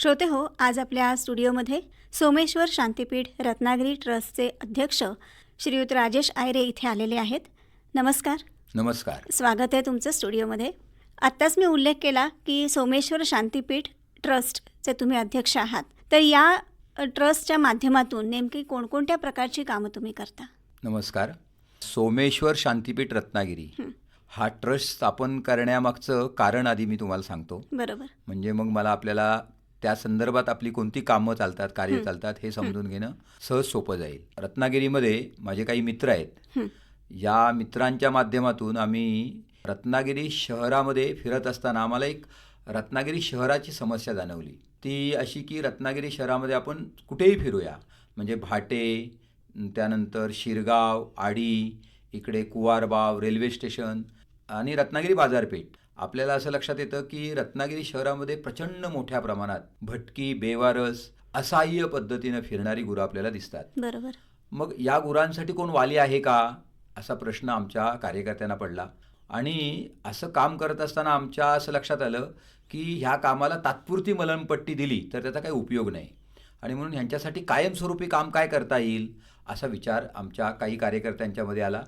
श्रोते हो आज आपल्या स्टुडिओमध्ये सोमेश्वर शांतीपीठ रत्नागिरी ट्रस्टचे अध्यक्ष श्रीयुत राजेश आयरे इथे आलेले आहेत. नमस्कार. नमस्कार. स्वागत आहे तुमचं स्टुडिओमध्ये. आत्ताच मी उल्लेख केला की सोमेश्वर शांतीपीठ ट्रस्टचे तुम्ही अध्यक्ष आहात. तर या ट्रस्टच्या माध्यमातून नेमकी कोणकोणत्या प्रकारची कामं तुम्ही करता? नमस्कार. सोमेश्वर शांतीपीठ रत्नागिरी. हा. ट्रस्ट स्थापन करण्यामागचं कारण आधी मी तुम्हाला सांगतो. बरोबर. म्हणजे मग मला आपल्याला त्या संदर्भात आपली कोणती कामं चालतात कार्य. चालतात हे समजून घेणं सहज सोपं जाईल. रत्नागिरीमध्ये माझे काही मित्र आहेत. या मित्रांच्या माध्यमातून आम्ही रत्नागिरी शहरामध्ये फिरत असताना आम्हाला एक रत्नागिरी शहराची समस्या जाणवली. ती अशी की रत्नागिरी शहरामध्ये आपण कुठेही फिरूया. म्हणजे भाटे त्यानंतर शिरगाव आडी इकडे कुवारबाव रेल्वे स्टेशन आणि रत्नागिरी बाजारपेठ. आपल्याला असं लक्षात येतं की रत्नागिरी शहरामध्ये प्रचंड मोठ्या प्रमाणात भटकी बेवारस असहाय्य पद्धतीनं फिरणारी गुरं आपल्याला दिसतात. बरोबर. मग या गुरांसाठी कोण वाली आहे का? असा प्रश्न आमच्या कार्यकर्त्यांना पडला. आणि असं काम करत असताना आमच्या असं लक्षात आलं की ह्या कामाला तात्पुरती मलमपट्टी दिली तर त्याचा काही उपयोग नाही. आणि म्हणून ह्यांच्यासाठी कायमस्वरूपी काम काय करता येईल असा विचार आमच्या काही कार्यकर्त्यांच्यामध्ये आला.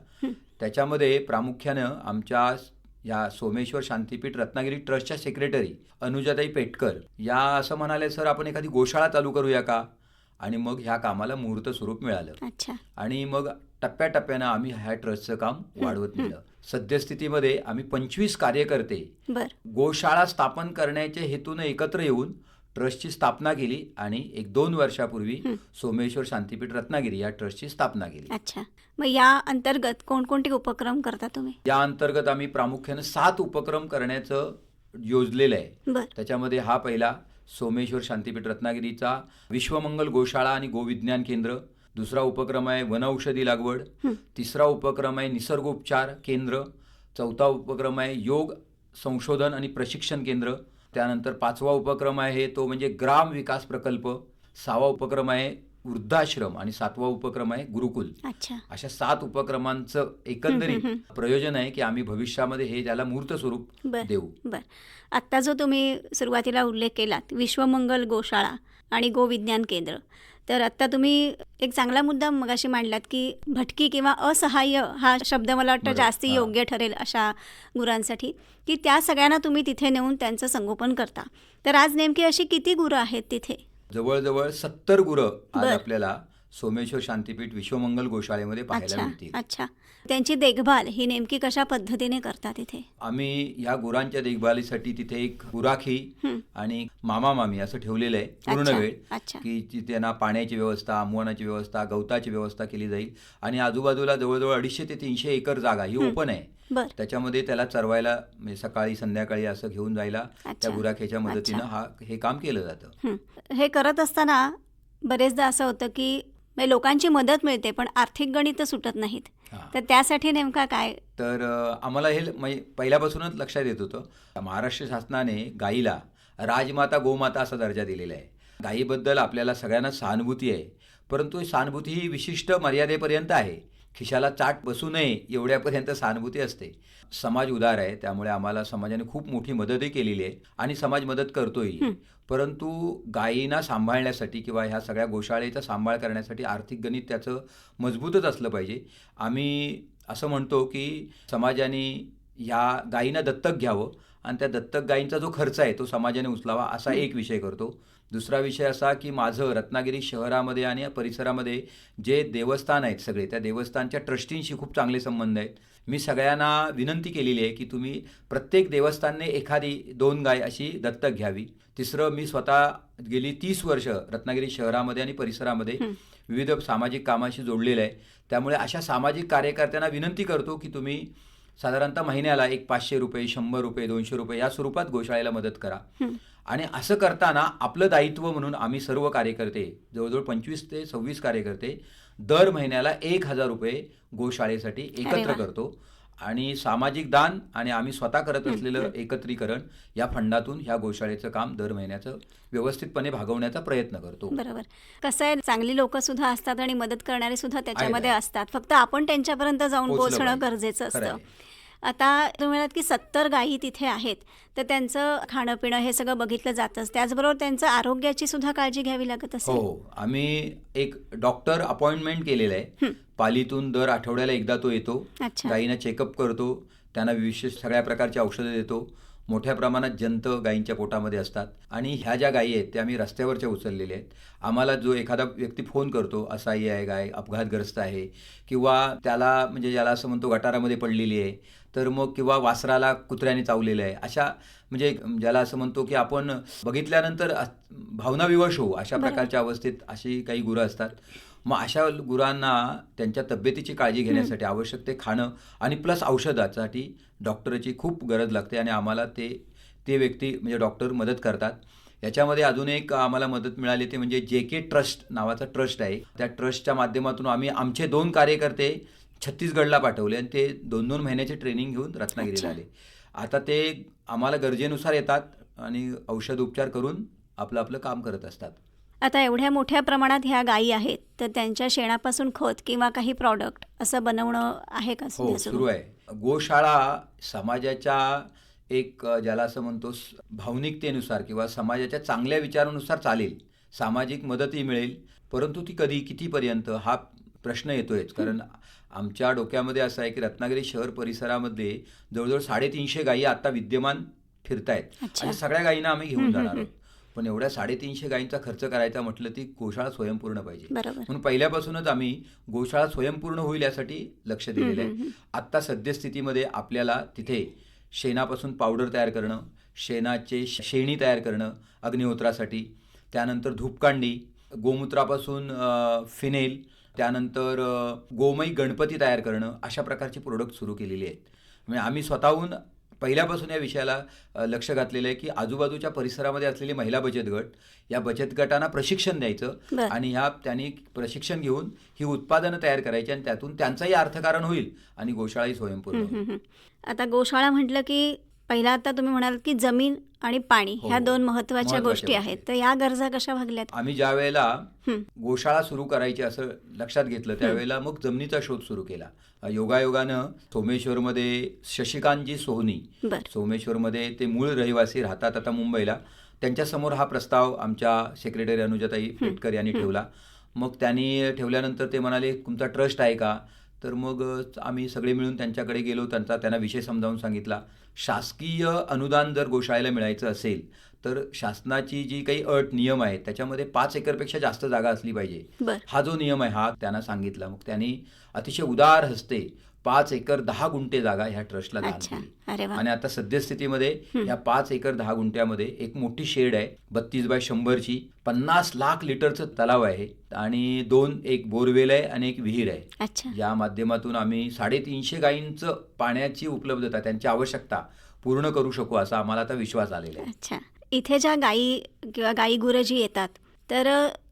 त्याच्यामध्ये प्रामुख्यानं आमच्या या सोमेश्वर शांतीपीठ रत्नागिरी ट्रस्टच्या सेक्रेटरी अनुजाताई पेटकर या असं म्हणाले सर आपण एखादी गोशाळा चालू करूया का? आणि मग ह्या कामाला मुहूर्त स्वरूप मिळालं. अच्छा. आणि मग टप्प्याटप्प्यानं आम्ही ह्या ट्रस्टचं काम वाढवत नेलं. सद्यस्थितीमध्ये आम्ही पंचवीस कार्यकर्ते बर. गोशाळा स्थापन करण्याच्या हेतून एकत्र येऊन ट्रस्टची स्थापना केली आणि एक दोन वर्षापूर्वी. सोमेश्वर शांतीपीठ रत्नागिरी या ट्रस्टची स्थापना केली. अच्छा. मग या अंतर्गत कोणकोणते उपक्रम करता तुम्ही? या अंतर्गत आम्ही प्रामुख्यानं सात उपक्रम करण्याचं योजलेलं आहे. त्याच्यामध्ये हा पहिला सोमेश्वर शांतीपीठ रत्नागिरीचा विश्वमंगल गोशाळा आणि गोविज्ञान केंद्र. दुसरा उपक्रम आहे वनौषधी लागवड. तिसरा उपक्रम आहे निसर्गोपचार केंद्र. चौथा उपक्रम आहे योग संशोधन आणि प्रशिक्षण केंद्र. त्यानंतर पाचवा उपक्रम आहे तो म्हणजे ग्राम विकास प्रकल्प. सहावा उपक्रम आहे वृद्धाश्रम आणि सातवा उपक्रम आहे गुरुकुल. अच्छा. अशा सात उपक्रमांचं एकंदरीत प्रयोजन आहे की आम्ही भविष्यामध्ये हे त्याला मूर्त स्वरूप देऊ. बर. आत्ता जो तुम्ही सुरुवातीला उल्लेख केलात विश्वमंगल गोशाळा आणि गोविज्ञान केंद्र. तर आत्ता तुम्ही एक चांगला मुद्दा मगाशी मांडलात की भटकी किंवा असहाय्य हा शब्द मला वाटतं जास्ती. योग्य ठरेल अशा गुरांसाठी की त्या सगळ्यांना तुम्ही तिथे नेऊन त्यांचं संगोपन करता तर आज नेमकी अशी किती गुरं आहेत तिथे जवळजवळ सत्तर गुरं आज. आपल्याला सोमेश्वर शांतीपीठ विश्वमंगल गोशाळेमध्ये पाहायला अच्छा मिळतील. अच्छा. त्यांची देखभाल ही नेमकी कशा पद्धतीने करता तिथे आम्ही ह्या गुरांच्या देखभालीसाठी तिथे एक गुराखी हं. आणि मामा मामी असं ठेवलेलं आहे. पूर्ण अच्छा वेळ अच्छा. की त्यांना पाण्याची व्यवस्था आमवणाची व्यवस्था गवताची व्यवस्था केली जाईल. आणि आजूबाजूला जवळजवळ अडीचशे ते तीनशे एकर जागा ही. ओपन आहे. बर. त्याच्यामध्ये त्याला चरवायला म्हणजे सकाळी संध्याकाळी असं घेऊन जायला अच्छा. त्या गुराख्याच्या मदतीनं. हा हे काम केलं जातं. हं. हे करत असताना बरेचदा असं होतं की म्हणजे लोकांची मदत मिळते पण आर्थिक गणित सुटत नाहीत. तर त्यासाठी नेमका काय? तर आम्हाला हे म्हणजे पहिल्यापासूनच लक्षात येत होतं महाराष्ट्र शासनाने गाईला राजमाता गोमाता असा दर्जा दिलेला आहे. गायीबद्दल आपल्याला सगळ्यांना सहानुभूती आहे परंतु सहानुभूती ही विशिष्ट मर्यादेपर्यंत आहे. खिशाला चाट बसू नये एवढ्यापर्यंत सहानुभूती असते. समाज उदार आहे त्यामुळे आम्हाला समाजाने खूप मोठी मदतही केलेली आहे आणि समाज मदत करतोही. हं. परंतु गायींना सांभाळण्यासाठी किंवा ह्या सगळ्या गोशाळेचा सांभाळ करण्यासाठी आर्थिक गणित त्याचं मजबूतच असलं पाहिजे. आम्ही असं म्हणतो की समाजाने ह्या गायींना दत्तक घ्यावं आणि त्या दत्तक गायींचा जो खर्च आहे तो समाजाने उचलावा असा एक विषय करतो. दुसरा विषय असा की माझं रत्नागिरी शहरामध्ये आणि परिसरामध्ये जे देवस्थान आहेत सगळे त्या देवस्थानच्या ट्रस्टींशी खूप चांगले संबंध आहेत मी सगळ्यांना विनंती केलेली आहे की तुम्ही प्रत्येक देवस्थानने एखादी दोन गाय अशी दत्तक घ्यावी तिसरं मी स्वतः गेली तीस वर्ष रत्नागिरी शहरामध्ये आणि परिसरामध्ये. विविध सामाजिक कामाशी जोडलेलं आहे त्यामुळे अशा सामाजिक कार्यकर्त्यांना विनंती करतो की तुम्ही साधारणतः महिन्याला एक पाचशे रुपये शंभर रुपये दोनशे रुपये या स्वरूपात गोशाळेला मदत करा. आणि असं करताना आपलं दायित्व म्हणून आम्ही सर्व कार्यकर्ते जवळजवळ पंचवीस ते सव्वीस कार्यकर्ते दर महिन्याला एक हजार रुपये गोशाळेसाठी एकत्र. करतो आणि सामाजिक दान आणि आम्ही स्वतः करत असलेलं. एकत्रीकरण या फंडातून ह्या गोशाळेचं काम दर महिन्याचं व्यवस्थितपणे भागवण्याचा प्रयत्न करतो बरोबर कसं आहे चांगली लोक सुद्धा असतात आणि मदत करणारे सुद्धा त्याच्यामध्ये. असतात फक्त आपण त्यांच्यापर्यंत जाऊन पोहोचणं. गरजेचं असतं. आता तुम्ही म्हणालात की सत्तर गायी तिथे आहेत तर त्यांचं खाणं पिणं हे सगळं बघितलं जातंच. त्याचबरोबर त्यांचं आरोग्याची सुद्धा काळजी घ्यावी लागत असेल. हो आम्ही एक डॉक्टर अपॉइंटमेंट केलेलं आहे. पालीतून दर आठवड्याला एकदा तो येतो. गायीना चेकअप करतो. त्यांना विशेष सगळ्या प्रकारची औषधं देतो. मोठ्या प्रमाणात जंत गायींच्या पोटामध्ये असतात आणि ह्या ज्या गायी आहेत त्या आम्ही रस्त्यावरच्या उचललेल्या आहेत. आम्हाला जो एखादा व्यक्ती फोन करतो असाही आहे गाय अपघातग्रस्त आहे किंवा त्याला म्हणजे ज्याला असं म्हणतो गटारामध्ये पडलेली आहे तर मग किंवा वासराला कुत्र्याने चावलेलं आहे अशा म्हणजे ज्याला असं म्हणतो की आपण बघितल्यानंतर भावनाविवश होऊ अशा. प्रकारच्या अवस्थेत अशी काही गुरं असतात. मग अशा गुरांना त्यांच्या तब्येतीची काळजी घेण्यासाठी आवश्यक ते खाणं आणि प्लस औषधासाठी डॉक्टरची खूप गरज लागते आणि आम्हाला ते ते व्यक्ती म्हणजे डॉक्टर मदत करतात. याच्यामध्ये अजून एक आम्हाला मदत मिळाली ते म्हणजे जे के ट्रस्ट नावाचा ट्रस्ट आहे. त्या ट्रस्टच्या माध्यमातून आम्ही आमचे दोन कार्यकर्ते छत्तीसगडला पाठवले आणि ते दोन दोन महिन्याचे ट्रेनिंग घेऊन रत्नागिरीला. आले. आता ते आम्हाला गरजेनुसार येतात आणि औषध उपचार करून आपलं आपलं काम करत असतात. आता एवढ्या मोठ्या प्रमाणात ह्या गायी आहेत तर त्यांच्या शेणापासून खत किंवा काही प्रॉडक्ट असं बनवणं आहे का हो सुरू आहे. गोशाळा समाजाच्या एक ज्याला असं म्हणतो भावनिकतेनुसार किंवा समाजाच्या चांगल्या विचारानुसार चालेल सामाजिक मदतही मिळेल. परंतु ती कधी कितीपर्यंत हा प्रश्न येतोयच. कारण आमच्या डोक्यामध्ये असं आहे की रत्नागिरी शहर परिसरामध्ये जवळजवळ साडेतीनशे गायी आता विद्यमान फिरतायत. आणि सगळ्या गायींना आम्ही घेऊन जाणार आहोत. पण एवढ्या साडेतीनशे गायींचा खर्च करायचा म्हटलं ती गोशाळा स्वयंपूर्ण पाहिजे. बरोबर. म्हणून पहिल्यापासूनच आम्ही गोशाळा स्वयंपूर्ण होईल यासाठी लक्ष दिलेलं आहे. आत्ता सद्यस्थितीमध्ये आपल्याला तिथे शेणापासून पावडर तयार करणं शेणाचे शेणी तयार करणं अग्निहोत्रासाठी त्यानंतर धूपकांडी गोमूत्रापासून फिनेल त्यानंतर अ, गोमयी गणपती तयार करणं अशा प्रकारची प्रोडक्ट सुरू केलेली आहेत. म्हणजे आम्ही स्वतःहून पहिल्यापासून या विषयाला लक्ष घातलेलं आहे की आजूबाजूच्या परिसरामध्ये असलेले महिला बचत गट या बचत गटांना प्रशिक्षण द्यायचं. आणि ह्या त्यांनी प्रशिक्षण घेऊन ही उत्पादनं तयार करायची आणि त्यातून त्यांचंही अर्थकारण होईल आणि गोशाळाही स्वयंपूर्ण. आता गोशाळा म्हटलं की पहिला आता तुम्ही म्हणाल की जमीन आणि पाणी हो, ह्या हो. दोन महत्त्वाच्या गोष्टी. आहेत. तर या गरजा कशा भागल्यात? आम्ही ज्या वेळेला. गोशाळा सुरू करायची असं लक्षात घेतलं त्यावेळेला मग जमिनीचा शोध सुरू केला. योगायोगानं सोमेश्वरमध्ये शशिकांतजी सोहनी सोमेश्वरमध्ये ते मूळ रहिवासी राहतात आता मुंबईला. त्यांच्यासमोर हा प्रस्ताव आमच्या सेक्रेटरी अनुजाताई पेटकर यांनी ठेवला. मग त्यांनी ठेवल्यानंतर ते म्हणाले तुमचा ट्रस्ट आहे का? तर मग आम्ही सगळे मिळून त्यांच्याकडे गेलो त्यांचा त्यांना विषय समजावून सांगितला. शासकीय अनुदान जर गोशाळेला मिळायचं असेल तर शासनाची जी काही अट नियम आहेत त्याच्यामध्ये पाच एकरपेक्षा जास्त जागा असली पाहिजे. हा जो नियम आहे हा त्यांना सांगितला. मग त्यांनी अतिशय उदार हस्ते पाच एकर दहा गुंठे जागा ह्या ट्रस्टला दान केली. आणि आता सद्यस्थितीमध्ये या पाच एकर दहा गुंठ्यामध्ये एक मोठी शेड आहे बत्तीस बाय शंभरची. पन्नास लाख लिटरचं तलाव आहे आणि दोन एक बोरवेल आहे आणि एक विहीर आहे. या माध्यमातून आम्ही साडेतीनशे गायींचं पाण्याची उपलब्धता त्यांची आवश्यकता पूर्ण करू शकू असा आम्हाला आता विश्वास आलेला आहे. अच्छा. इथे ज्या गायी किंवा गायी गुरं जी येतात तर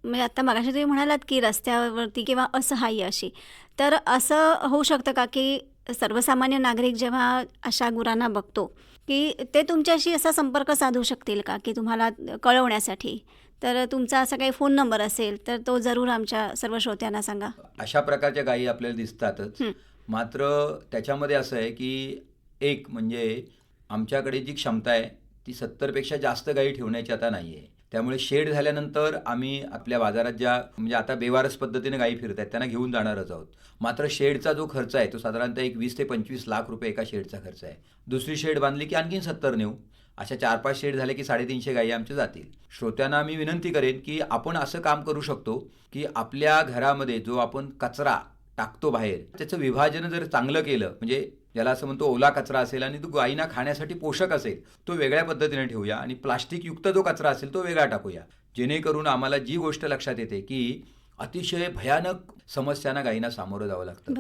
म्हणजे आता मगाशी तुम्ही म्हणालात की रस्त्यावरती किंवा असहाय्य अशी. तर असं होऊ शकतं का की सर्वसामान्य नागरिक जेव्हा अशा गुरांना बघतो की ते तुमच्याशी असा संपर्क साधू शकतील का की तुम्हाला कळवण्यासाठी? तर तुमचा असा काही फोन नंबर असेल तर तो जरूर आमच्या सर्व श्रोत्यांना सांगा. अशा प्रकारच्या गायी आपल्याला दिसतातच. मात्र त्याच्यामध्ये असं आहे की एक म्हणजे आमच्याकडे जी क्षमता आहे ती सत्तरपेक्षा जास्त गायी ठेवण्याची आता नाही आहे त्यामुळे शेड झाल्यानंतर आम्ही आपल्या बाजारात ज्या म्हणजे आता बेवारस पद्धतीने गायी फिरत आहेत त्यांना घेऊन जाणारच आहोत. मात्र शेडचा जो खर्च आहे तो साधारणतः एक वीस ते पंचवीस लाख रुपये एका शेडचा खर्च आहे. दुसरी शेड बांधली की आणखीन सत्तर नेऊ. अशा चार पाच शेड झाले की साडेतीनशे गायी आमच्या जातील. श्रोत्यांना मी विनंती करेन की आपण असं काम करू शकतो की आपल्या घरामध्ये जो आपण कचरा टाकतो बाहेर त्याचं विभाजन जर चांगलं केलं म्हणजे ज्याला असं म्हणतो ओला कचरा असेल आणि तो गायींना खाण्यासाठी पोषक असेल तो वेगळ्या पद्धतीने ठेवूया आणि प्लास्टिकयुक्त जो कचरा असेल तो वेगळा टाकूया. जेणेकरून आम्हाला जी गोष्ट लक्षात येते की अतिशय भयानक समस्यांना गायींना सामोरं जावं लागतं.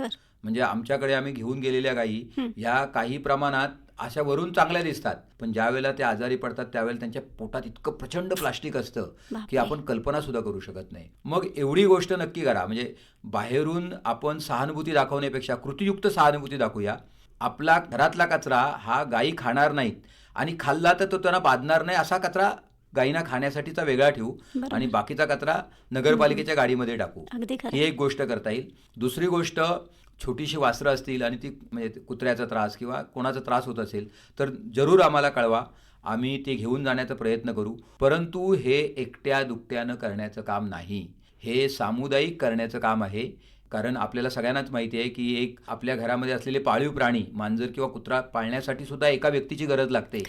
म्हणजे आमच्याकडे आम्ही घेऊन गेलेल्या गायी ह्या काही प्रमाणात अशा वरून चांगल्या दिसतात. पण ज्या वेळेला ते आजारी पडतात त्यावेळेला त्यांच्या पोटात इतकं प्रचंड प्लास्टिक असतं की. आपण कल्पना सुद्धा करू शकत नाही. मग एवढी गोष्ट नक्की करा. म्हणजे बाहेरून आपण सहानुभूती दाखवण्यापेक्षा कृतीयुक्त सहानुभूती दाखवूया. आपला घरातला कचरा हा गायी खाणार नाहीत. आणि खाल्ला तर तो त्यांना बाधणार नाही असा कचरा गायींना खाण्यासाठीचा वेगळा ठेवू. आणि बाकीचा कचरा नगरपालिकेच्या गाडीमध्ये टाकू. ही एक गोष्ट करता येईल. दुसरी गोष्ट छोटीशी वासरं असतील आणि ती म्हणजे कुत्र्याचा त्रास किंवा कोणाचा त्रास होत असेल तर जरूर आम्हाला कळवा. आम्ही ते घेऊन जाण्याचा प्रयत्न करू. परंतु हे एकट्या दुकट्यानं करण्याचं काम नाही. हे सामुदायिक करण्याचं काम आहे. कारण आपल्याला सगळ्यांनाच माहिती आहे की एक आपल्या घरामध्ये असलेले पाळीव प्राणी मांजर किंवा कुत्रा पाळण्यासाठी सुद्धा एका व्यक्तीची गरज लागते.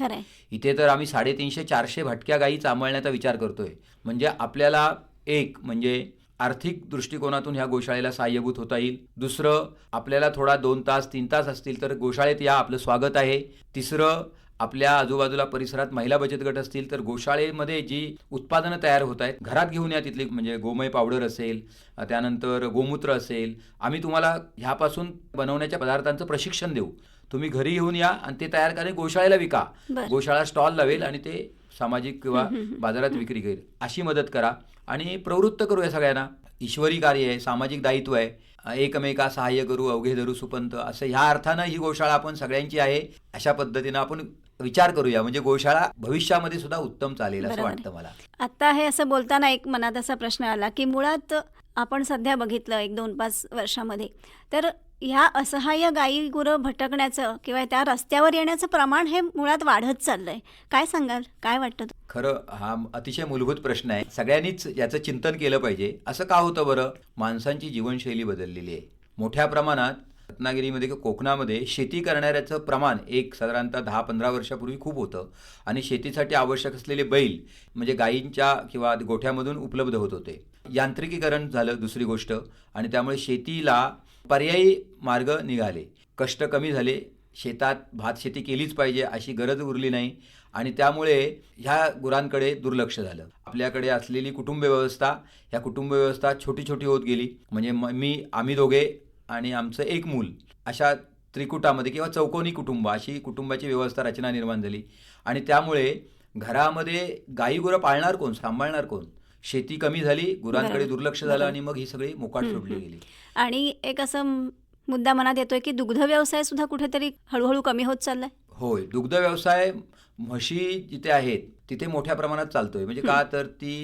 इथे तर आम्ही साडेतीनशे चारशे भटक्या गायी सांभाळण्याचा विचार करतोय. म्हणजे आपल्याला एक म्हणजे आर्थिक दृष्टिकोनातून ह्या गोशाळेला सहाय्यभूत होता येईल. दुसरं आपल्याला थोडा दोन तास तीन तास असतील तर गोशाळेत या आपलं स्वागत आहे. तिसरं आपल्या आजूबाजूला परिसरात महिला बचत गट असतील तर गोशाळेमध्ये जी उत्पादनं तयार होत आहेत घरात घेऊन या तिथली म्हणजे गोमय पावडर असेल त्यानंतर गोमूत्र असेल आम्ही तुम्हाला ह्यापासून बनवण्याच्या पदार्थांचं प्रशिक्षण देऊ. तुम्ही घरी घेऊन या आणि ते तयार करणे गोशाळेला विका. गोशाळा स्टॉल लावेल आणि ते सामाजिक किंवा बाजारात विक्री करेल. अशी मदत करा आणि प्रवृत्त करूया सगळ्यांना. ईश्वरी कार्य आहे सामाजिक दायित्व आहे. एकमेका सहाय्य करू अवघे धरू सुपंत असं ह्या अर्थानं ही गोशाळा आपण सगळ्यांची आहे. अशा पद्धतीनं आपण विचार करूया. म्हणजे गोशाळा भविष्यामध्ये सुद्धा उत्तम चालेल असं. वाटतं मला. आत्ता हे असं बोलताना एक मनात असा प्रश्न आला की मुळात आपण सध्या बघितलं एक दोन पाच वर्षामध्ये तर ह्या असहाय्य गायी गुरं भटकण्याचं किंवा त्या रस्त्यावर येण्याचं प्रमाण हे मुळात वाढत चाललंय. काय सांगाल? काय वाटतं खरं हा अतिशय मूलभूत प्रश्न आहे. सगळ्यांनीच याचं चिंतन केलं पाहिजे. असं का होतं बरं? माणसांची जीवनशैली बदललेली आहे. मोठ्या प्रमाणात रत्नागिरीमध्ये किंवा कोकणामध्ये शेती करणाऱ्याचं प्रमाण एक साधारणतः दहा पंधरा वर्षापूर्वी खूप होतं. आणि शेतीसाठी आवश्यक असलेले बैल म्हणजे गायींच्या किंवा गोठ्यामधून उपलब्ध होत होते. यांत्रिकीकरण झालं दुसरी गोष्ट आणि त्यामुळे शेतीला पर्यायी मार्ग निघाले. कष्ट कमी झाले. शेतात भात शेती केलीच पाहिजे अशी गरज उरली नाही आणि त्यामुळे ह्या गुरांकडे दुर्लक्ष झालं. आपल्याकडे असलेली कुटुंब व्यवस्था ह्या कुटुंब व्यवस्था छोटी छोटी होत गेली. म्हणजे म- मी आम्ही दोघे आणि आमचं एक मूल अशा त्रिकुटामध्ये किंवा चौकोनी कुटुंब अशी कुटुंबाची व्यवस्था रचना निर्माण झाली आणि त्यामुळे घरामध्ये गाई गुरं पाळणार कोण सांभाळणार कोण शेती कमी झाली गुरांकडे. दुर्लक्ष झालं. आणि मग ही सगळी मोकाट सोडली. गेली आणि एक असं मुद्दा मनात येतोय की दुग्ध व्यवसाय सुद्धा कुठेतरी हळूहळू कमी होत चाललाय होय दुग्ध व्यवसाय म्हशी जिथे आहेत तिथे मोठ्या प्रमाणात चालतोय म्हणजे का तर ती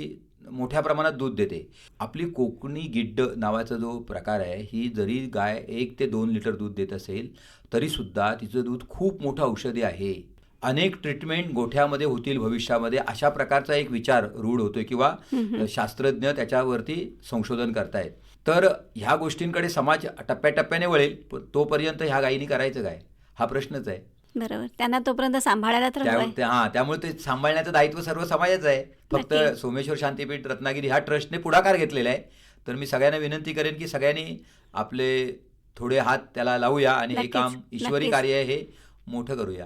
मोठ्या प्रमाणात दूध देते. आपली कोकणी गिड्ड नावाचा जो प्रकार आहे ही जरी गाय एक ते दोन लिटर दूध देत असेल तरी सुद्धा तिचं दूध खूप मोठं औषधी आहे. अनेक ट्रीटमेंट गोठ्यामध्ये होतील भविष्यामध्ये अशा प्रकारचा एक विचार रूढ होतोय किंवा शास्त्रज्ञ त्याच्यावरती संशोधन करतायत. तर ह्या गोष्टींकडे समाज टप्प्याटप्प्याने वळेल पण तोपर्यंत ह्या गायीनी करायचं काय? हा प्रश्नच आहे. बरोबर. त्यांना तोपर्यंत सांभाळायला तर त्या- हवंय त्या- हा त्यामुळे ते सांभाळण्याचं दायित्व सर्व समाजाचं आहे. फक्त नक्की. सोमेश्वर शांतीपीठ रत्नागिरी ह्या ट्रस्टने पुढाकार घेतलेला आहे. तर मी सगळ्यांना विनंती करेन की सगळ्यांनी आपले थोडे हात त्याला लावूया आणि हे नक्कीच, काम ईश्वरी नक्कीच. कार्य आहे हे मोठं करूया.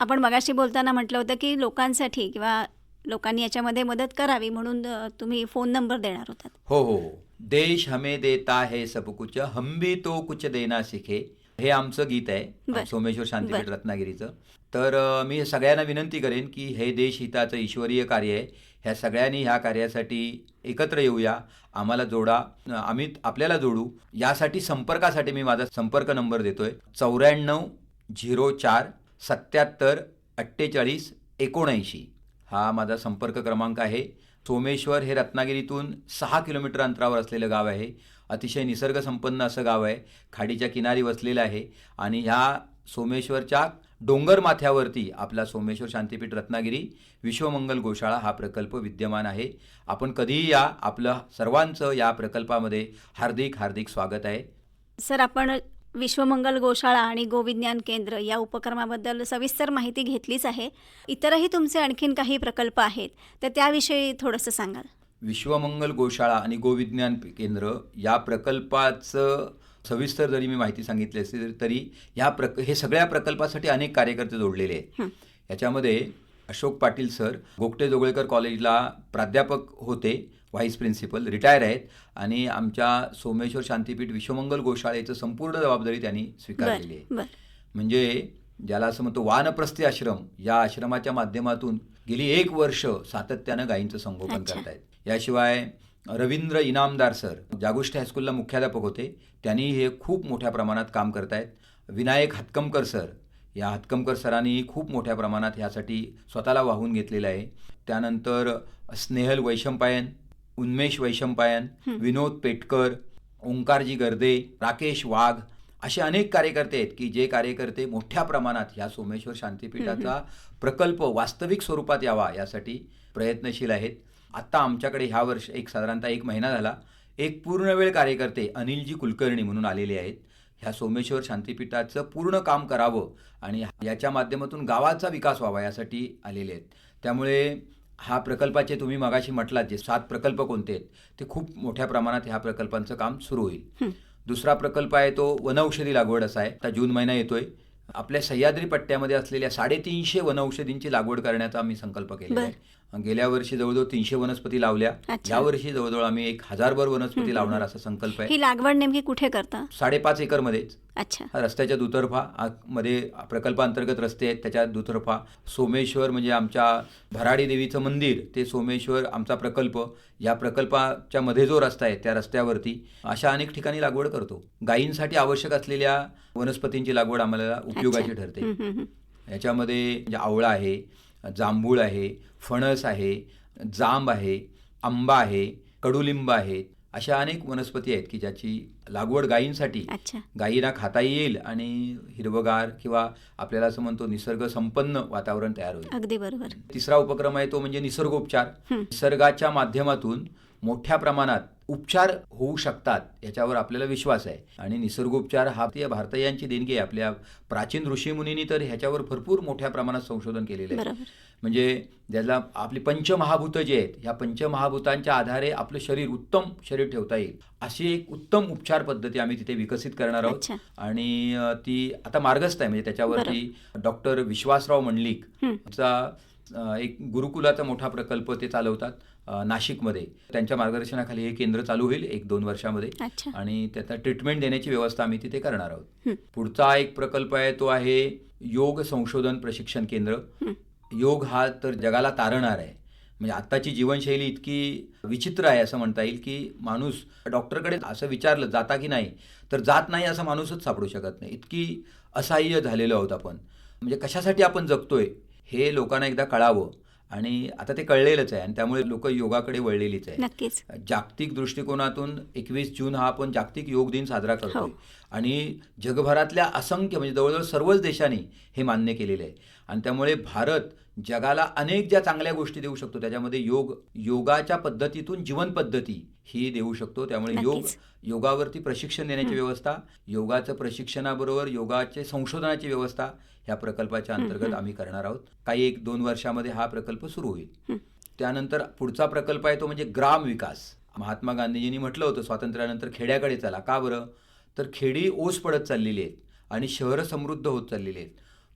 आपण मगाशी बोलताना म्हटलं होतं की लोकांसाठी किंवा लोकांनी याच्यामध्ये मदत करावी म्हणून अ, तुम्ही फोन नंबर देणार होतात. हो हो हो. देश हमें देता है सब कुछ हम भी तो कुछ देना सीखे. हे आमचं गीत आहे. सोमेश्वर शांतीपीठ. रत्नागिरीचं. तर मी सगळ्यांना विनंती करेन की हे देश हिताचं ईश्वरीय कार्य आहे. ह्या सगळ्यांनी ह्या कार्यासाठी एकत्र येऊया. आम्हाला जोडा. आम्ही आपल्याला जोडू. यासाठी संपर्कासाठी मी माझा संपर्क नंबर देतोय. चौऱ्याण्णव झिरो चार सत्याहत्तर अठ्ठेचाळीस एकोणऐंशी. हा माझा संपर्क क्रमांक आहे. सोमेश्वर हे रत्नागिरीतून सहा किलोमीटर अंतरावर असलेलं गाव आहे. अतिशय निसर्गसंपन्न असं गाव आहे. खाडीच्या किनारी वसलेलं आहे. आणि ह्या सोमेश्वरच्या डोंगर माथ्यावरती आपला सोमेश्वर शांतीपीठ रत्नागिरी विश्वमंगल गोशाळा हा प्रकल्प विद्यमान आहे. आपण कधीही या आपलं सर्वांचं या प्रकल्पामध्ये हार्दिक हार्दिक स्वागत आहे. सर आपण विश्वमंगल गोशाळा आणि गोविज्ञान केंद्र या उपक्रमाबद्दल सविस्तर माहिती घेतलीच आहे. इतरही तुमचे आणखीन काही प्रकल्प आहेत तर त्याविषयी थोडंसं सांगाल. विश्वमंगल गोशाळा आणि गोविज्ञान केंद्र या प्रकल्पाचं सविस्तर जरी मी माहिती सांगितली असली तरी ह्या प्रक हे सगळ्या प्रकल्पासाठी अनेक कार्यकर्ते जोडलेले आहेत. याच्यामध्ये अशोक पाटील सर गोगटे जोगळेकर कॉलेजला प्राध्यापक होते व्हाईस प्रिन्सिपल रिटायर आहेत आणि आमच्या सोमेश्वर शांतीपीठ विश्वमंगल गोशाळेचं संपूर्ण जबाबदारी त्यांनी स्वीकारलेली आहे म्हणजे ज्याला असं म्हणतो वानप्रस्थी आश्रम या आश्रमाच्या माध्यमातून गेली एक वर्ष सातत्यानं गायींचं संगोपन. करतायत याशिवाय रवींद्र इनामदार सर जागोष्ठी हायस्कूलला मुख्याध्यापक होते. त्यांनी हे खूप मोठ्या प्रमाणात काम करतायत. विनायक हतकमकर सर या हतकमकर सरांनी खूप मोठ्या प्रमाणात ह्यासाठी स्वतःला वाहून घेतलेलं आहे. त्यानंतर स्नेहल वैशंपायन उन्मेष वैशंपायन. विनोद पेटकर ओंकारजी गर्दे राकेश वाघ असे अनेक कार्यकर्ते आहेत की जे कार्यकर्ते मोठ्या प्रमाणात ह्या सोमेश्वर शांतीपीठाचा प्रकल्प वास्तविक स्वरूपात यावा यासाठी प्रयत्नशील आहेत. आत्ता आमच्याकडे ह्या वर्ष एक साधारणतः एक महिना झाला. एक पूर्णवेळ कार्यकर्ते अनिलजी कुलकर्णी म्हणून आलेले आहेत. ह्या सोमेश्वर शांतीपीठाचं पूर्ण काम करावं आणि याच्या माध्यमातून गावाचा विकास व्हावा यासाठी आलेले आहेत. त्यामुळे हा प्रकल्पाचे तुम्ही मगाशी म्हटलात जे सात प्रकल्प कोणते आहेत ते खूप मोठ्या प्रमाणात ह्या प्रकल्पांचं काम सुरू होईल. दुसरा प्रकल्प आहे तो वनौषधी लागवड असा आहे. आता जून महिना येतोय. आपल्या सह्याद्री पट्ट्यामध्ये असलेल्या साडेतीनशे वनौषधींची लागवड करण्याचा आम्ही संकल्प केलेला आहे. गेल्या वर्षी जवळजवळ तीनशे वनस्पती लावल्या. अच्छा. या वर्षी जवळजवळ आम्ही एक हजारभर वनस्पती लावणार असा संकल्प आहे. ही लागवड नेमकी कुठे करता? साडेपाच एकरमध्येच अच्छा. हा रस्त्याच्या दुतर्फा मध्ये प्रकल्पांतर्गत रस्ते आहेत त्याच्या दुतर्फा सोमेश्वर म्हणजे आमच्या भराडी देवीचं मंदिर ते सोमेश्वर आमचा प्रकल्प या प्रकल्पाच्या मध्ये जो रस्ता आहे त्या रस्त्यावरती अशा अनेक ठिकाणी लागवड करतो. गायींसाठी आवश्यक असलेल्या वनस्पतींची लागवड आम्हाला उपयोगाची अच्छा. ठरते. याच्यामध्ये आवळा आहे जांभूळ आहे फणस आहे जांब आहे आंबा आहे कडुलिंब आहे अशा अनेक वनस्पती आहेत की ज्याची लागवड गायींसाठी गायींना खाता येईल आणि हिरवगार किंवा आपल्याला असं म्हणतो निसर्ग संपन्न वातावरण तयार होईल. अगदी बरोबर. तिसरा उपक्रम आहे तो म्हणजे निसर्गोपचार. निसर्गाच्या माध्यमातून मोठ्या प्रमाणात उपचार होऊ शकतात याच्यावर आपल्याला विश्वास आहे. आणि निसर्गोपचार हा ते भारतीयांची देणगी आहे. आपल्या प्राचीन ऋषीमुनींनी तर ह्याच्यावर भरपूर मोठ्या प्रमाणात संशोधन केलेलं आहे. म्हणजे ज्याला आपली पंचमहाभूतं जे आहेत ह्या पंचमहाभूतांच्या आधारे आपलं शरीर उत्तम शरीर ठेवता येईल. अशी एक उत्तम उपचार पद्धती आम्ही तिथे विकसित करणार आहोत. आणि ती आता मार्गस्थ आहे. म्हणजे त्याच्यावरती डॉक्टर विश्वासराव मंडलिक. चा एक गुरुकुलाचा मोठा प्रकल्प ते चालवतात. नाशिकमध्ये. त्यांच्या मार्गदर्शनाखाली हे केंद्र चालू होईल एक दोन वर्षामध्ये. आणि त्याचा ट्रीटमेंट देण्याची व्यवस्था आम्ही तिथे करणार आहोत. पुढचा एक प्रकल्प आहे तो आहे योग संशोधन प्रशिक्षण केंद्र. योग हा तर जगाला तारणार आहे. म्हणजे आत्ताची जीवनशैली इतकी विचित्र आहे असं म्हणता येईल की माणूस डॉक्टरकडे असं विचारलं जाता की नाही तर जात नाही असा माणूसच सापडू शकत नाही. इतकी असहाय्य झालेलो आहोत आपण. म्हणजे कशासाठी आपण जगतोय हे लोकांना एकदा कळावं. आणि आता ते कळलेलंच आहे आणि त्यामुळे लोक योगाकडे वळलेलीच आहे. नक्कीच. जागतिक दृष्टिकोनातून एकवीस जून हा आपण जागतिक योग दिन साजरा करतो हो. आणि जगभरातल्या असंख्य म्हणजे जवळजवळ सर्वच देशांनी हे मान्य केलेलं आहे. आणि त्यामुळे भारत जगाला अनेक ज्या चांगल्या गोष्टी देऊ शकतो त्याच्यामध्ये योग योगाच्या पद्धतीतून जीवन पद्धती ही देऊ शकतो. त्यामुळे योग. योगावरती प्रशिक्षण देण्याची व्यवस्था योगाचं प्रशिक्षणाबरोबर योगाचे संशोधनाची व्यवस्था ह्या प्रकल्पाच्या अंतर्गत आम्ही करणार आहोत. काही एक दोन वर्षामध्ये हा प्रकल्प सुरू होईल. त्यानंतर पुढचा प्रकल्प आहे तो म्हणजे ग्राम विकास. महात्मा गांधीजींनी म्हटलं होतं स्वातंत्र्यानंतर खेड्याकडे चला. का बरं? तर खेडी ओस पडत चाललेली आहेत आणि शहरं समृद्ध होत चाललेली आहेत.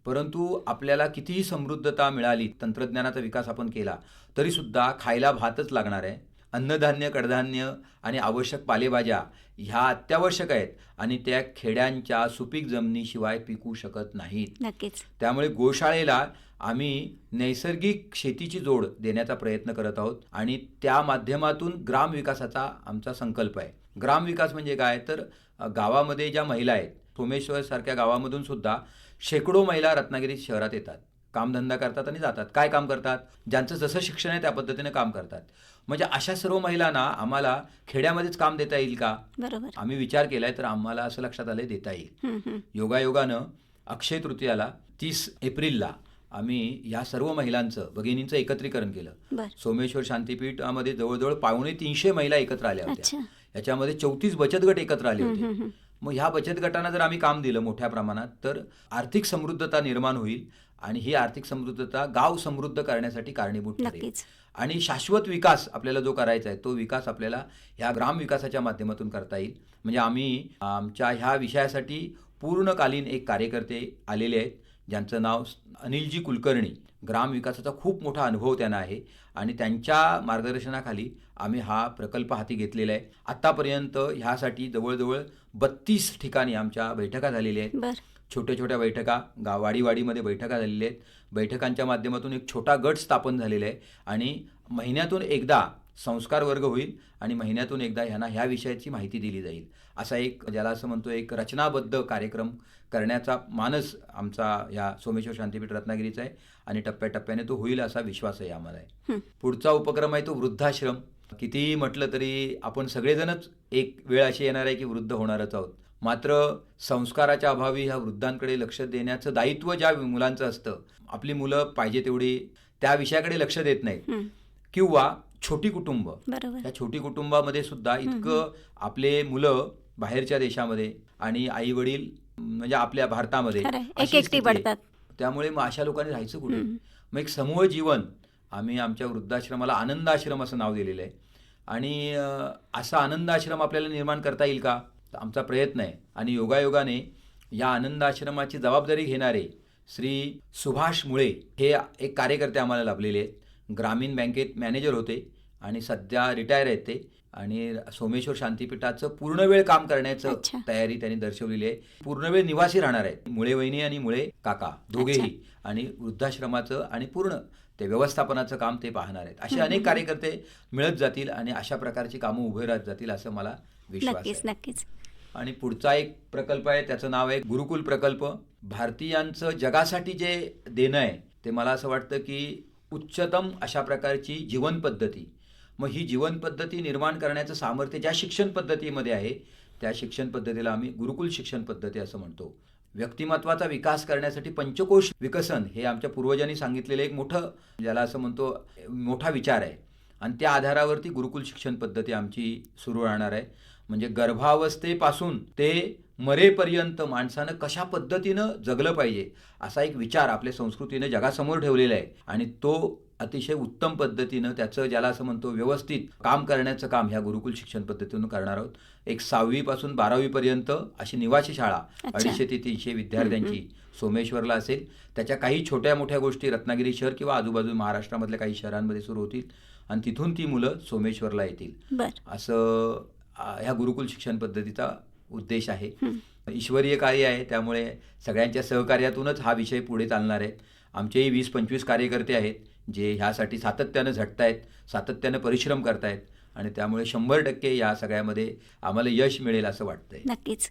परंतु आपल्याला कितीही समृद्धता मिळाली तंत्रज्ञानाचा विकास आपण केला तरीसुद्धा खायला भातच लागणार आहे. अन्नधान्य कडधान्य आणि आवश्यक पालेभाज्या ह्या अत्यावश्यक आहेत आणि त्या खेड्यांच्या सुपीक जमिनीशिवाय पिकू शकत नाहीत. नक्कीच. त्यामुळे गोशाळेला आम्ही नैसर्गिक शेतीची जोड देण्याचा प्रयत्न करत आहोत आणि त्या माध्यमातून ग्रामविकासाचा आमचा संकल्प आहे. ग्रामविकास म्हणजे काय? तर गावामध्ये ज्या महिला आहेत सोमेश्वर सारख्या गावामधून सुद्धा शेकडो महिला रत्नागिरी शहरात येतात. कामधंदा करतात आणि जातात. काय काम करतात? ज्यांचं जसं शिक्षण आहे त्या पद्धतीने काम करतात. म्हणजे अशा सर्व महिलांना आम्हाला खेड्यामध्येच काम देता येईल का? बरोबर. आम्ही विचार केलाय तर आम्हाला असं लक्षात आलंय देता येईल. योगायोगानं अक्षय तृतीयाला तीस एप्रिलला आम्ही या सर्व महिलांचं भगिनींचं एकत्रीकरण केलं. सोमेश्वर शांतीपीठामध्ये जवळजवळ पावणे तीनशे महिला एकत्र आल्या होत्या. याच्यामध्ये चौतीस बचत गट एकत्र आले होते. मग ह्या बचत गटांना जर आम्ही काम दिलं मोठ्या प्रमाणात तर आर्थिक समृद्धता निर्माण होईल. आणि ही आर्थिक समृद्धता गाव समृद्ध करण्यासाठी कारणीभूत ठरेल. आणि शाश्वत विकास आपल्याला जो करायचा आहे तो विकास आपल्याला ह्या ग्राम विकासाच्या माध्यमातून करता येईल. म्हणजे आम्ही आमच्या ह्या विषयासाठी पूर्णकालीन एक कार्यकर्ते आलेले आहेत ज्यांचं नाव अनिलजी कुलकर्णी. ग्राम विकासाचा खूप मोठा अनुभव त्यांना आहे आणि त्यांच्या मार्गदर्शनाखाली आम्ही हा प्रकल्प हाती घेतलेला आहे. आत्तापर्यंत ह्यासाठी जवळजवळ बत्तीस ठिकाणी आमच्या बैठका झालेल्या आहेत. छोट्या छोट्या बैठका गाव वाडीवाडीमध्ये बैठका झालेल्या आहेत. बैठकांच्या माध्यमातून एक छोटा गट स्थापन झालेला आहे आणि महिन्यातून एकदा संस्कार वर्ग होईल आणि महिन्यातून एकदा ह्यांना ह्या विषयाची माहिती दिली जाईल. असा एक ज्याला असं म्हणतो एक रचनाबद्ध कार्यक्रम करण्याचा मानस आमचा या सोमेश्वर शांतीपीठ रत्नागिरीचा आहे आणि टप्प्याटप्प्याने तो होईल असा विश्वास आहे आम्हाला. आहे. पुढचा उपक्रम आहे तो वृद्धाश्रम. कितीही म्हटलं तरी आपण सगळेजणच एक वेळ अशी येणार आहे की वृद्ध होणारच आहोत. मात्र संस्काराच्या अभावी ह्या वृद्धांकडे लक्ष देण्याचं दायित्व ज्या मुलांचं असतं आपली मुलं पाहिजे तेवढी त्या विषयाकडे लक्ष देत नाहीत. किंवा छोटी कुटुंब. बरोबर. या छोटी कुटुंबामध्ये सुद्धा इतकं आपले मुलं बाहेरच्या देशामध्ये आणि आई वडील म्हणजे आपल्या भारतामध्ये. त्यामुळे मग अशा लोकांनी राहायचं कुठे. मग एक समूह जीवन आम्ही आमच्या वृद्धाश्रमाला आनंद आश्रम असं नाव दिलेलं आहे. आणि असा आनंद आश्रम आपल्याला निर्माण करता येईल का? तर आमचा प्रयत्न आहे. आणि योगायोगाने या आनंद आश्रमाची जबाबदारी घेणारे श्री सुभाष मुळे हे एक कार्यकर्ते आम्हाला लाभलेले आहेत. ग्रामीण बँकेत मॅनेजर होते आणि सध्या रिटायर आहेत ते. आणि सोमेश्वर शांतीपीठाचं पूर्णवेळ काम करण्याचं. तयारी त्यांनी दर्शवलेली आहे. पूर्णवेळ निवासी राहणार आहेत. मुळे वहिनी आणि मुळे काका दोघेही आणि वृद्धाश्रमाचं आणि पूर्ण ते व्यवस्थापनाचं काम ते पाहणार आहेत. असे अनेक. कार्यकर्ते मिळत जातील आणि अशा प्रकारची कामं उभे राहत जातील असं मला विश्वास नक्कीच आहे. नक्कीच. आणि पुढचा एक प्रकल्प आहे त्याचं नाव आहे गुरुकुल प्रकल्प. भारतीयांचं जगासाठी जे देणं आहे ते मला असं वाटतं की उच्चतम अशा प्रकारची जीवन पद्धती. मग ही जीवन पद्धती निर्माण करण्याचं सामर्थ्य ज्या शिक्षण पद्धतीमध्ये आहे त्या शिक्षण पद्धतीला आम्ही गुरुकुल शिक्षण पद्धती असं म्हणतो. व्यक्तिमत्वाचा विकास करण्यासाठी पंचकोश विकसन हे आमच्या पूर्वजांनी सांगितलेलं एक मोठं ज्याला असं म्हणतो मोठा विचार आहे. आणि त्या आधारावरती गुरुकुल शिक्षण पद्धती आमची सुरू राहणार आहे. म्हणजे गर्भावस्थेपासून ते मरेपर्यंत माणसानं कशा पद्धतीनं जगलं पाहिजे असा एक विचार आपल्या संस्कृतीने जगासमोर ठेवलेला आहे. आणि तो अतिशय उत्तम पद्धतीनं त्याचं ज्याला असं म्हणतो व्यवस्थित काम करण्याचं काम ह्या गुरुकुल शिक्षण पद्धतीतून करणार आहोत. एक सहावीपासून बारावीपर्यंत अशी निवासी शाळा. अडीचशे ते तीनशे विद्यार्थ्यांची सोमेश्वरला असेल. त्याच्या काही छोट्या मोठ्या गोष्टी रत्नागिरी शहर किंवा आजूबाजू महाराष्ट्रामधल्या काही शहरांमध्ये सुरू होतील. आणि तिथून ती मुलं सोमेश्वरला येतील. असं ह्या गुरुकुल शिक्षण पद्धतीचा उद्देश आहे. ईश्वरीय कार्य आहे त्यामुळे सगळ्यांच्या सहकार्यातूनच हा विषय पुढे चालणार आहे. आमचेही वीस पंचवीस कार्यकर्ते आहेत जे ह्यासाठी सातत्यानं झटतायत सातत्यानं परिश्रम करतायत आणि त्यामुळे शंभर टक्के या सगळ्यामध्ये आम्हाला यश मिळेल असं वाटतंय. नक्कीच.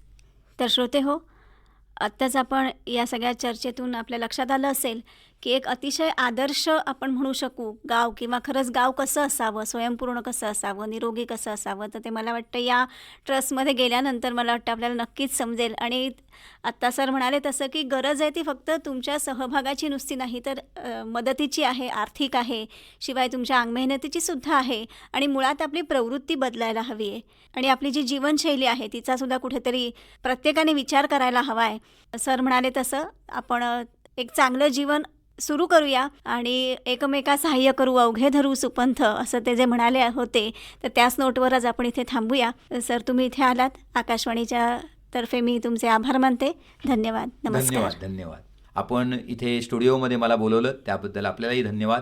तर श्रोते हो आत्ताच आपण या सगळ्या चर्चेतून आपल्या लक्षात आलं असेल की एक अतिशय आदर्श आपण म्हणू शकू गाव किंवा खरंच गाव कसं असावं स्वयंपूर्ण कसं असावं निरोगी कसं असावं तर ते मला वाटतं या ट्रस्टमध्ये गेल्यानंतर मला वाटतं आपल्याला नक्कीच समजेल. आणि आत्ता सर म्हणाले तसं की गरज आहे ती फक्त तुमच्या सहभागाची नुसती नाही तर मदतीची आहे आर्थिक आहे शिवाय तुमच्या अंगमेहनतीची सुद्धा आहे आणि मुळात आपली प्रवृत्ती बदलायला हवी आहे. आणि आपली जी जीवनशैली आहे तिचा सुद्धा कुठेतरी प्रत्येकाने विचार करायला हवा आहे. सर म्हणाले तसं आपण एक चांगलं जीवन सुरू करूया आणि एकमेका सहाय्य करू अवघे धरू सुपंथ असं ते जे म्हणाले होते तर त्याच नोटवरच आपण इथे थांबूया. सर तुम्ही इथे आलात. आकाशवाणीच्या तर्फे मी तुमचे आभार मानते. धन्यवाद. नमस्कार. धन्यवाद धन्यवाद. आपण इथे स्टुडिओमध्ये मला बोलवलं त्याबद्दल आपल्यालाही धन्यवाद.